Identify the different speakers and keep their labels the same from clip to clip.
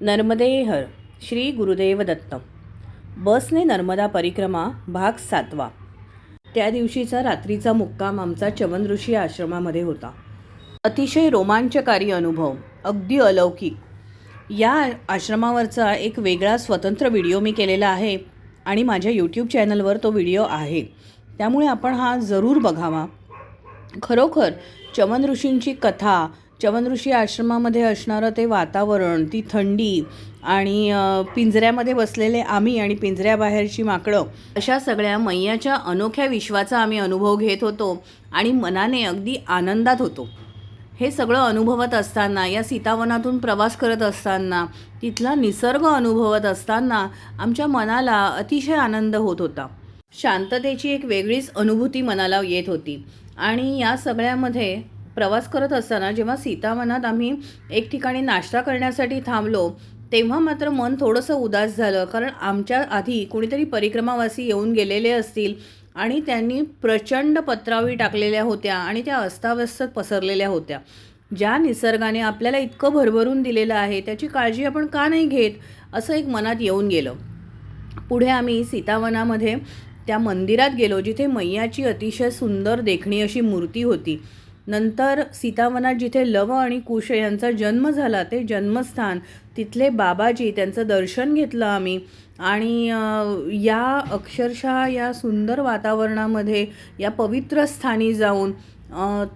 Speaker 1: नर्मदे हर श्री गुरुदेव दत्त. बसने नर्मदा परिक्रमा भाग सातवा. त्या दिवशीचा रात्रीचा मुक्काम आमचा चवन ऋषी आश्रमामध्ये होता. अतिशय रोमांचकारी अनुभव अगदी अलौकिक. या आश्रमावरचा एक वेगळा स्वतंत्र व्हिडिओ मी केलेला आहे आणि माझ्या यूट्यूब चॅनलवर तो व्हिडिओ आहे. त्यामुळे आपण हा जरूर बघावा. खरोखर चवन ऋषींची कथा चवन ऋषी आश्रमामध्ये असणारं ते वातावरण ती थंडी आणि पिंजऱ्यामध्ये बसलेले आम्ही आणि पिंजऱ्याबाहेरची माकडं अशा सगळ्या मैयाच्या अनोख्या विश्वाचा आम्ही अनुभव घेत होतो आणि मनाने अगदी आनंदात होतो. हे सगळं अनुभवत असताना या सीतावनातून प्रवास करत असताना तिथला निसर्ग अनुभवत असताना आमच्या मनाला अतिशय आनंद होत होता. शांततेची एक वेगळीच अनुभूती मनाला येत होती. आणि या सगळ्यामध्ये प्रवास करत असताना जेव्हा सीतावनात आम्ही एक ठिकाणी नाश्ता करण्यासाठी थांबलो तेव्हा मात्र मन थोडंसं उदास झालं. कारण आमच्या आधी कुणीतरी परिक्रमावासी येऊन गेलेले असतील आणि त्यांनी प्रचंड पत्रावी टाकलेल्या होत्या आणि त्या अस्ताव्यस्त पसरलेल्या होत्या. ज्या निसर्गाने आपल्याला इतकं भरभरून दिलेलं आहे त्याची काळजी आपण का नाही घेत असं एक मनात येऊन गेलं. पुढे आम्ही सीतावनामध्ये त्या मंदिरात गेलो जिथे मैयाची अतिशय सुंदर देखणी अशी मूर्ती होती. नंतर सीतावनात जिथे लव आणि कुश यांचा जन्म झाला ते जन्मस्थान तिथले बाबाजी त्यांचं दर्शन घेतलं आम्ही. आणि या अक्षरशः या सुंदर वातावरणामध्ये या पवित्र स्थानी जाऊन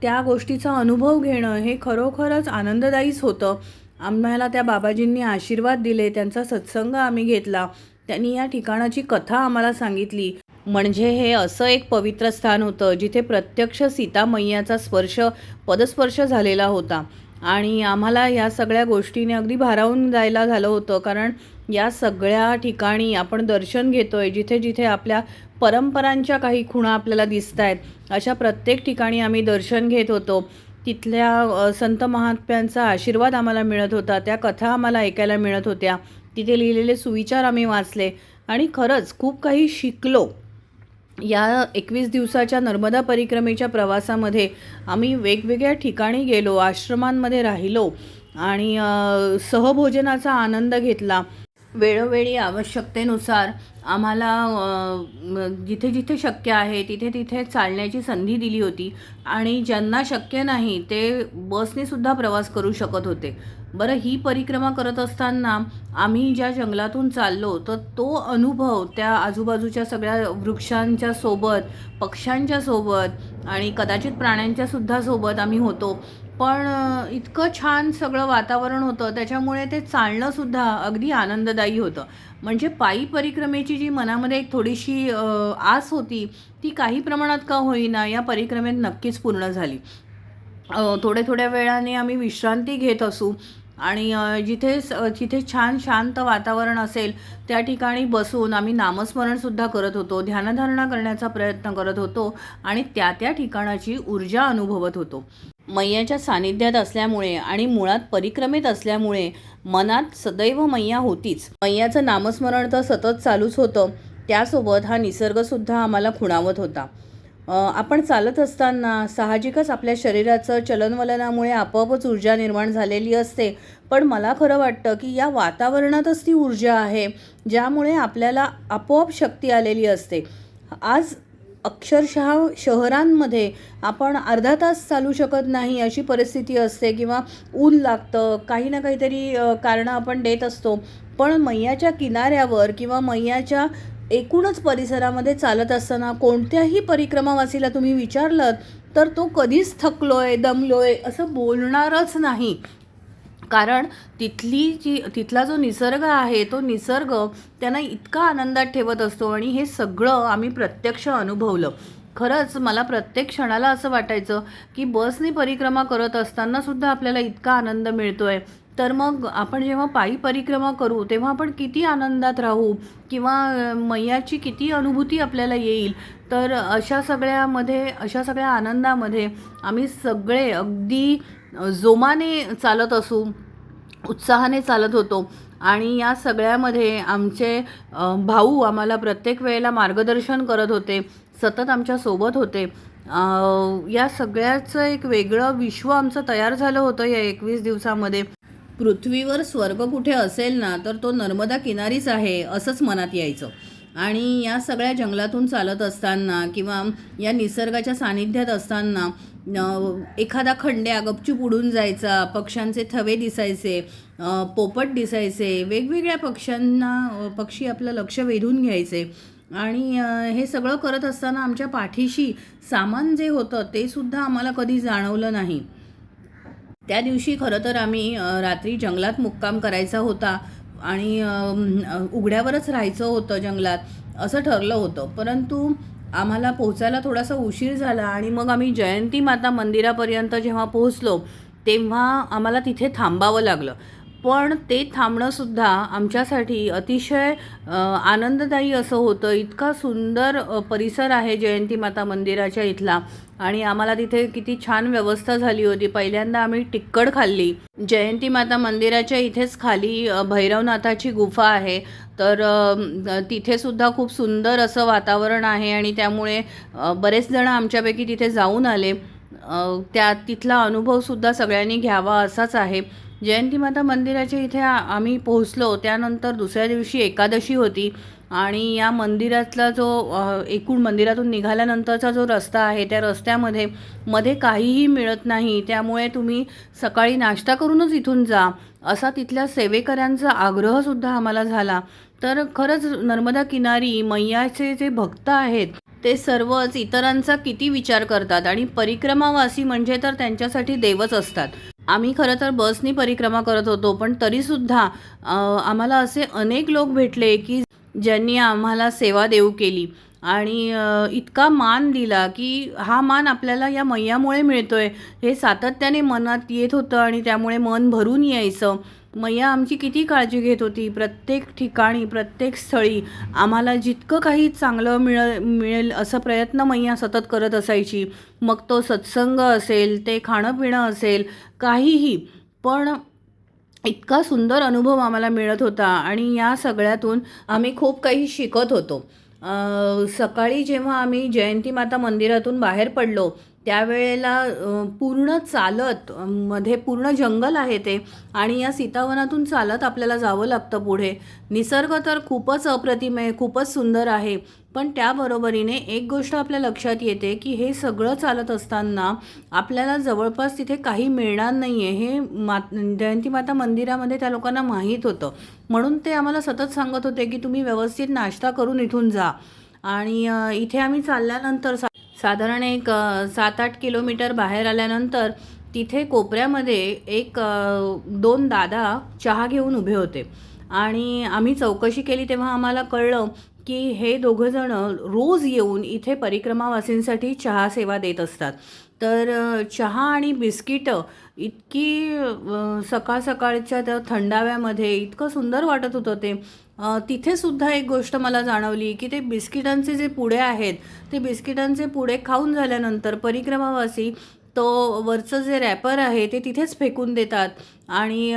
Speaker 1: त्या गोष्टीचा अनुभव घेणं हे खरोखरच आनंददायीच होतं. आम्हाला त्या बाबाजींनी आशीर्वाद दिले त्यांचा सत्संग आम्ही घेतला. त्यांनी या ठिकाणाची कथा आम्हाला सांगितली. म्हणजे हे असं एक पवित्र स्थान होतं जिथे प्रत्यक्ष सीता मैयाचा स्पर्श पदस्पर्श झालेला होता. आणि आम्हाला या सगळ्या गोष्टीने अगदी भारावून जायला झालं होतं कारण या सगळ्या ठिकाणी आपण दर्शन घेतो आहे जिथे जिथे आपल्या परंपरांच्या काही खुणा आपल्याला दिसत आहेत अशा प्रत्येक ठिकाणी आम्ही दर्शन घेत होतो. तिथल्या संत महात्म्यांचा आशीर्वाद आम्हाला मिळत होता त्या कथा आम्हाला ऐकायला मिळत होत्या. तिथे लिहिलेले सुविचार आम्ही वाचले. आणि खरंच खूप काही शिकलो. या एकवीस दिवसाच्या नर्मदा परिक्रमेच्या प्रवासामध्ये आम्ही वेगवेगळ्या ठिकाणी गेलो आश्रमांमध्ये राहिलो आणि सहभोजनाचा आनंद घेतला. वेळोवेळी आवश्यकतेनुसार आम्हाला जिथे जिथे शक्य आहे तिथे तिथे चालण्याची संधी दिली होती. आणि ज्यांना शक्य नाही ते बसनेसुद्धा प्रवास करू शकत होते. बरं ही परिक्रमा करत असताना आम्ही ज्या जंगलातून चाललो तर तो अनुभव त्या आजूबाजूच्या सगळ्या वृक्षांच्या सोबत पक्ष्यांच्या सोबत आणि कदाचित प्राण्यांच्यासुद्धा सोबत आम्ही होतो. पण इतकं छान सगळं वातावरण होतं त्याच्यामुळे ते चालणंसुद्धा अगदी आनंददायी होतं. म्हणजे पायी परिक्रमेची जी मनामध्ये एक थोडीशी आस होती ती काही प्रमाणात का होईना या परिक्रमेत नक्कीच पूर्ण झाली. थोड्या थोड्या वेळाने आम्ही विश्रांती घेत असू आणि जिथे स- जिथे छान शांत वातावरण असेल त्या ठिकाणी बसून आम्ही नामस्मरणसुद्धा करत होतो ध्यानधारणा करण्याचा प्रयत्न करत होतो आणि त्या त्या ठिकाणाची ऊर्जा अनुभवत होतो. मैयाच्या सानिध्यात असल्यामुळे आणि मुळात परिक्रमेत असल्यामुळे मनात सदैव मैया होतीच. मैयाचं नामस्मरण तर सतत चालूच होतं. त्यासोबत हा निसर्गसुद्धा आम्हाला खुणावत होता. आपण चालत असताना साहजिकच आपल्या शरीराचं चलनवलनामुळे आपोआपच ऊर्जा निर्माण झालेली असते. पण मला खरं वाटतं की या वातावरणातच ती ऊर्जा आहे ज्यामुळे आपल्याला आपोआप शक्ती आलेली असते. आज अक्षरशः शहरांमध्ये आपण अर्धा तास चालू शकत नाही अशी परिस्थिती असते किंवा ऊन लागतं काही ना काहीतरी कारणं आपण देत असतो. पण मैयाच्या किनाऱ्यावर किंवा मैयाच्या एकूणच परिसरामध्ये चालत असताना कोणत्याही परिक्रमावासीला तुम्ही विचारलं तर तो कधीच थकलो आहे दमलो आहे असं बोलणारच नाही. कारण तिथली जी तिथला जो निसर्ग आहे तो निसर्ग त्यांना इतका आनंदात ठेवत असतो आणि हे सगळं आम्ही प्रत्यक्ष अनुभवलं. खरंच मला प्रत्येक क्षणाला असं वाटायचं की बसने परिक्रमा करत असताना सुद्धा आपल्याला इतका आनंद मिळतो आहे तर मग आपण जेव्हा पायी परिक्रमा करू तेव्हा आपण किती आनंदात राहू किंवा मैयाची किती अनुभूती आपल्याला येईल तर अशा सगळ्यामध्ये अशा सगळ्या आनंदामध्ये आम्ही सगळे अगदी जोमाने चालत असू उत्साहाने चालत होतो आणि या सगळ्यामध्ये आमचे भाऊ आम्हाला प्रत्येक वेळेला मार्गदर्शन करत होते सतत आमच्यासोबत होते. या सगळ्याचं एक वेगळं विश्व आमचं तयार झालं होतं या एकवीस दिवसामध्ये. पृथ्वीवर स्वर्ग कुठे असेल ना तर तो नर्मदा किनारीच आहे असंच मनात यायचं. आणि या सगळ्या जंगलातून चालत असताना किंवा या निसर्गाच्या सानिध्यात असताना एखादा खंड्या गपचूप उडून जायचा पक्ष्यांचे थवे दिसायचे पोपट दिसायचे वेगवेगळ्या पक्ष्यांना पक्षी आपलं लक्ष वेधून घ्यायचे. आणि हे सगळं करत असताना आमच्या पाठीशी सामान जे होतं ते सुद्धा आम्हाला कधी जाणवलं नाही. त्या दिवशी खरं तर आम्ही रात्री जंगलात मुक्काम करायचा होता आणि उघड्यावरच राहायचं होतं जंगलात असं ठरलं होतं. परंतु आम्हाला पोहोचायला थोडासा उशीर झाला आणि मग आम्ही जयंती माता मंदिरापर्यंत जेव्हा पोहोचलो तेव्हा आम्हाला तिथे थांबावं लागलं. पण ते थांबणंसुद्धा आमच्यासाठी अतिशय आनंददायी असं होतं. इतका सुंदर परिसर आहे जयंती माता मंदिराच्या इथला. आणि आम्हाला तिथे किती छान व्यवस्था झाली होती. पहिल्यांदा आम्ही टिक्कड खाल्ली. जयंती माता मंदिराच्या इथेच खाली भैरवनाथाची गुफा आहे. तर तिथेसुद्धा खूप सुंदर असं वातावरण आहे आणि त्यामुळे बरेच जण आमच्यापैकी तिथे जाऊन आले. त्या तिथला अनुभवसुद्धा सगळ्यांनी घ्यावा असाच आहे. जयंती माता मंदिराच्या इथे आम्ही पोहोचलो. त्यानंतर दुसऱ्या दिवशी एकादशी होती आणि या मंदिरातला जो एकूण मंदिरातून निघाल्यानंतरचा जो रस्ता आहे त्या रस्त्यामध्ये मध्ये काहीही मिळत नाही. त्यामुळे तुम्ही सकाळी नाश्ता करूनच इथून जा असा तिथल्या सेवेकऱ्यांचा आग्रहसुद्धा आम्हाला झाला. तर खरंच नर्मदा किनारी मैयाचे जे भक्त आहेत ते सर्वच इतरांचा किती विचार करतात आणि परिक्रमावासी म्हणजे तर त्यांच्यासाठी देवच असतात. आम्ही खरं तर बसनी परिक्रमा करत होतो पण तरीसुद्धा आम्हाला असे अनेक लोक भेटले की ज्यांनी आम्हाला सेवा देऊ केली. आणि इतका मान दिला की हा मान आपल्याला या मैयामुळे मिळतोय. हे सातत्याने मनात येत होतं आणि त्यामुळे मन भरून यायचं. मैया आमची किती काळजी घेत होती. प्रत्येक ठिकाणी प्रत्येक स्थळी आम्हाला जितकं काही चांगलं मिळ मिळेल असं प्रयत्न मैया सतत करत असायची. मग तो सत्संग असेल ते खाणं पिणं असेल काहीही. पण इतका सुंदर अनुभव आम्हाला मिळत होता आणि या सगळ्यातून आम्ही खूप काही शिकत होतो. सकाळी जेव्हा आम्ही जयंती माता मंदिरातून बाहेर पडलो त्यावेळेला पूर्ण चालत मध्ये पूर्ण जंगल आहे ते आणि या सीतावनातून चालत आपल्याला जावं लागतं पुढे. निसर्ग तर खूपच अप्रतिम आहे खूपच सुंदर आहे. पण त्याबरोबरीने एक गोष्ट आपल्या लक्षात येते की हे सगळं चालत असताना आपल्याला जवळपास तिथे काही मिळणार नाही आहे हे मात जयंती माता मंदिरामध्ये त्या लोकांना माहीत होतं. म्हणून ते आम्हाला सतत सांगत होते की तुम्ही व्यवस्थित नाश्ता करून इथून जा. आणि इथे आम्ही चालल्यानंतर सा साधारण एक सात आठ किलोमीटर बाहेर आल्यानंतर तिथे कोपऱ्यामध्ये एक दोन दादा चहा घेऊन उभे होते. आणि आम्ही चौकशी केली तेव्हा आम्हाला कळलं की हे दोघंजणं रोज येऊन इथे परिक्रमावासींसाठी चहा सेवा देत असतात. तर चहा आणि बिस्किटं इतकी सकाळ सकाळच्या त्या थंडाव्यामध्ये इतकं सुंदर वाटत होतं ते. तिथेसुद्धा एक गोष्ट मला जाणवली की ते बिस्किटांचे जे पुडे आहेत ते बिस्किटांचे पुडे खाऊन झाल्यानंतर परिक्रमावासी तो वरचं जे रॅपर आहे ते तिथेच फेकून देतात. आणि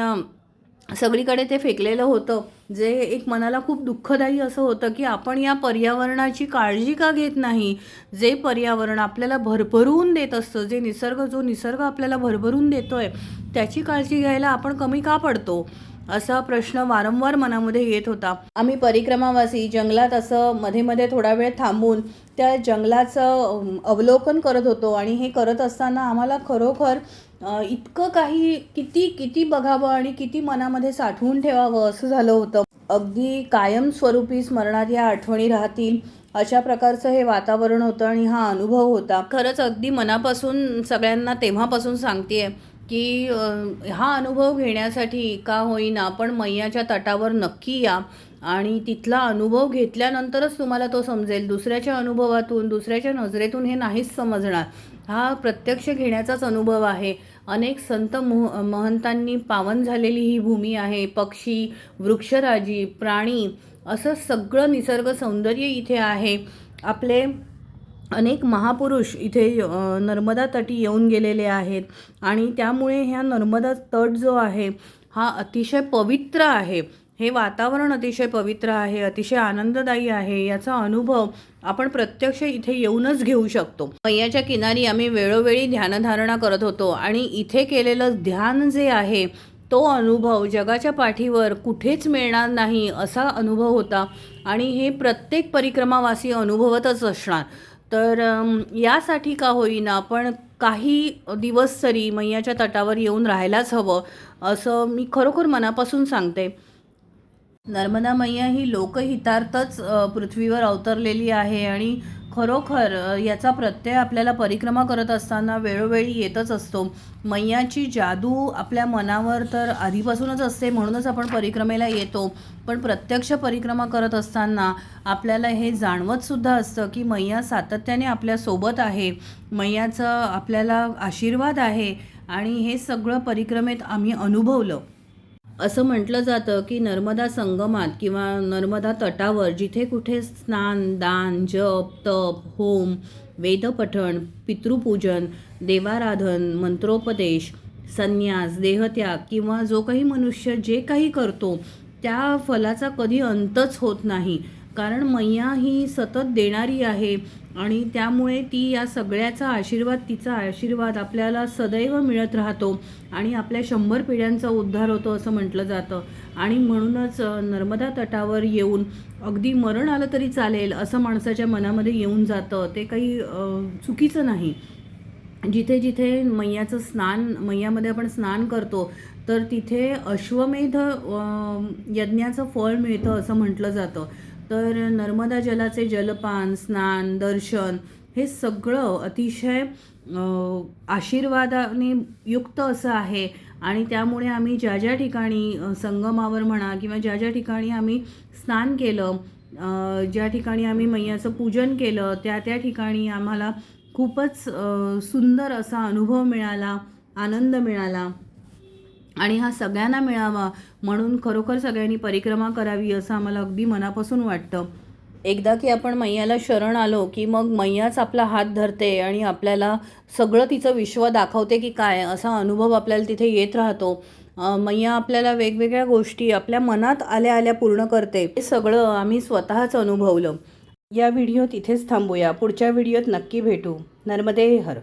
Speaker 1: सगळीकडे ते फेकलेलं होतं. जे एक मनाला खूप दुःखदायी असं होतं की आपण या पर्यावरणाची काळजी का घेत नाही? जे पर्यावरण आपल्याला भरभरून देत असतं जे निसर्ग जो निसर्ग आपल्याला भरभरून देतो आहे त्याची काळजी घ्यायला आपण कमी का पडतो? असा प्रश्न वारंवार मनामध्ये येत होता. आम्ही परिक्रमावासी जंगलात असं मध्ये मध्ये थोडा वेळ थांबून त्या जंगलाचं अवलोकन करत होतो आणि हे करत असताना आम्हाला खरोखर इतकं काही किती किती बघावं आणि किती मनामध्ये साठवून ठेवावं असं झालं होतं. अगदी कायमस्वरूपी स्मरणात या आठवणी राहतील अशा प्रकारचं हे वातावरण होतं आणि हा अनुभव होता. खरंच अगदी मनापासून सगळ्यांना तेव्हापासून सांगतेय की हा अनुभव घेण्यासाठी का होईना पण मैयाच्या तटावर नक्की या. आणि तिथला अनुभव घेतल्यानंतरच तुम्हाला तो समजेल. दुसऱ्याच्या अनुभवातून दुसऱ्याच्या नजरेतून हे नाहीच समजणार. हा प्रत्यक्ष घेण्याचाच अनुभव आहे. अनेक संत मोह महंतांनी पावन झालेली ही भूमी आहे. पक्षी वृक्षराजी प्राणी असं सगळं निसर्ग सौंदर्य इथे आहे. आपले अनेक महापुरुष इथे नर्मदा तटी येऊन गेलेले आहेत. आणि त्यामुळे ह्या नर्मदा तट जो आहे हा अतिशय पवित्र आहे. हे वातावरण अतिशय पवित्र आहे अतिशय आनंददायी आहे याचा अनुभव आपण प्रत्यक्ष इथे येऊनच घेऊ शकतो. मैयाच्या किनारी आम्ही वेळोवेळी ध्यानधारणा करत होतो आणि इथे केलेलं ध्यान जे आहे तो अनुभव जगाच्या पाठीवर कुठेच मिळणार नाही असा अनुभव होता. आणि हे प्रत्येक परिक्रमावासी अनुभवतच असणार. तर यासाठी का होईना पण काही दिवस तरी मैयाच्या तटावर येऊन राहायलाच हवं असं मी खरोखर मनापासून सांगते. नर्मदा मैया ही लोकहितार्थच पृथ्वीवर अवतरलेली आहे आणि खरोखर याचा प्रत्यय आपल्याला परिक्रमा करत असताना वेळोवेळी येतच असतो. मैयाची जादू आपल्या मनावर तर आधीपासूनच असते म्हणूनच आपण परिक्रमेला येतो. पण प्रत्यक्ष परिक्रमा करत असताना आपल्याला हे जाणवतसुद्धा असतं की मैया सातत्याने आपल्यासोबत आहे. मैयाचं आपल्याला आशीर्वाद आहे आणि हे सगळं परिक्रमेत आम्ही अनुभवलं. असं म्हटलं जातं की नर्मदा संगमात किंवा नर्मदा तटावर जिथे कुठे स्नान दान जप तप होम वेदपठण पितृपूजन देवाराधन मंत्रोपदेश संन्यास देहत्याग किंवा जो काही मनुष्य जे काही करतो त्या फलाचा कधी अंतच होत नाही. कारण मैया ही सतत देणारी आहे. आणि त्यामुळे ती या सगळ्याचा आशीर्वाद तिचा आशीर्वाद आपल्याला सदैव मिळत राहतो आणि आपल्या शंभर पिढ्यांचा उद्धार होतो असं म्हटलं जातं. आणि म्हणूनच नर्मदा तटावर येऊन अगदी मरण आलं तरी चालेल असं माणसाच्या मनामध्ये येऊन जातं. ते काही चुकीचं नाही. जिथे जिथे मैयाचं स्नान मैयामध्ये आपण स्नान करतो तर तिथे अश्वमेध यज्ञाचं फळ मिळतं असं म्हटलं जातं. तर नर्मदा जलाचे जलपान स्नान दर्शन हे सगळं अतिशय आशीर्वादाने युक्त असं आहे. आणि त्यामुळे आम्ही ज्या ज्या ठिकाणी संगमावर म्हणा किंवा ज्या ज्या ठिकाणी आम्ही स्नान केलं ज्या ठिकाणी आम्ही मैयाचं पूजन केलं त्या त्या ठिकाणी आम्हाला खूपच सुंदर असा अनुभव मिळाला आनंद मिळाला. आणि हा सगळ्यांना मिळावा म्हणून खरोखर सगळ्यांनी परिक्रमा करावी असं आम्हाला अगदी मनापासून वाटतं. एकदा की आपण मैयाला शरण आलो की मग मैयाच आपला हात धरते आणि आपल्याला सगळं तिचं विश्व दाखवते की काय असा अनुभव आपल्याला तिथे येत राहतो. मैया आपल्याला वेगवेगळ्या गोष्टी आपल्या मनात आल्या आल्या पूर्ण करते. हे सगळं आम्ही स्वतःच अनुभवलं. या व्हिडिओ तिथेच थांबूया. पुढच्या व्हिडिओत नक्की भेटू. नर्मदे हर.